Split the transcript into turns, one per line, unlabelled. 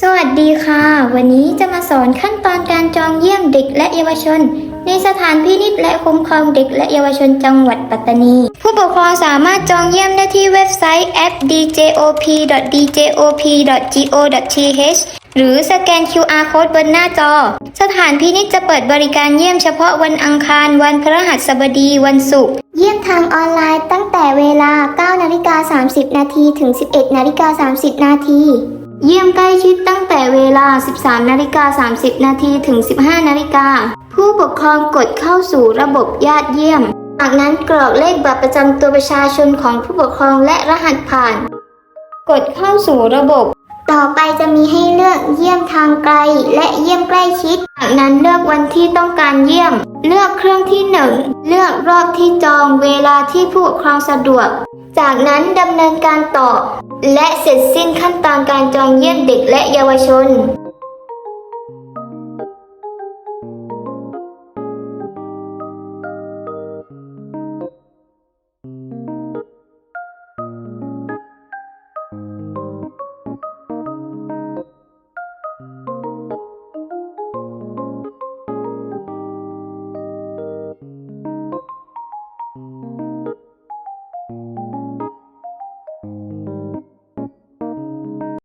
สวัสดีค่ะ วันนี้จะมาสอนขั้นตอนการจองเยี่ยมเด็กและเยาวชน ในสถานพินิจและคุ้มครองเด็กและเยาวชนจังหวัดปัตตานี ผู้ปกครองสามารถจองเยี่ยมได้ที่เว็บไซต์ app djop.djop.go.th หรือสแกน QR code บนหน้าจอ สถานพินิจจะเปิดบริการเยี่ยมเฉพาะวันอังคาร วันพฤหัสบดีวันศุกร์เยี่ยมทางออนไลน์ตั้งแต่เวลา 9 นาฬิกา 30 นาทีถึง 11 นาฬิกา 30 นาทีเยี่ยมใกล้ชิดตั้งแต่เวลา 13นาฬิกา30 นาทีถึง 15นาฬิกา ผู้ปกครองกดเข้าสู่ระบบญาติเยี่ยม จากนั้นกรอกเลขบัตรประจำตัวประชาชนของผู้ปกครองและรหัสผ่าน กดเข้าสู่ระบบ ต่อไปจะมีให้เลือกเยี่ยมทางไกล และเยี่ยมใกล้ชิด จากนั้นเลือกวันที่ต้องการเยี่ยม เลือกเครื่องที่หนึ่งเลือกรอบที่จองเวลาที่ผู้ปกครองสะดวก จากนั้นดำเนินการต่อ และเสร็จสิ้นขั้นตอนการจองเยี่ยมเด็กและเยาวชน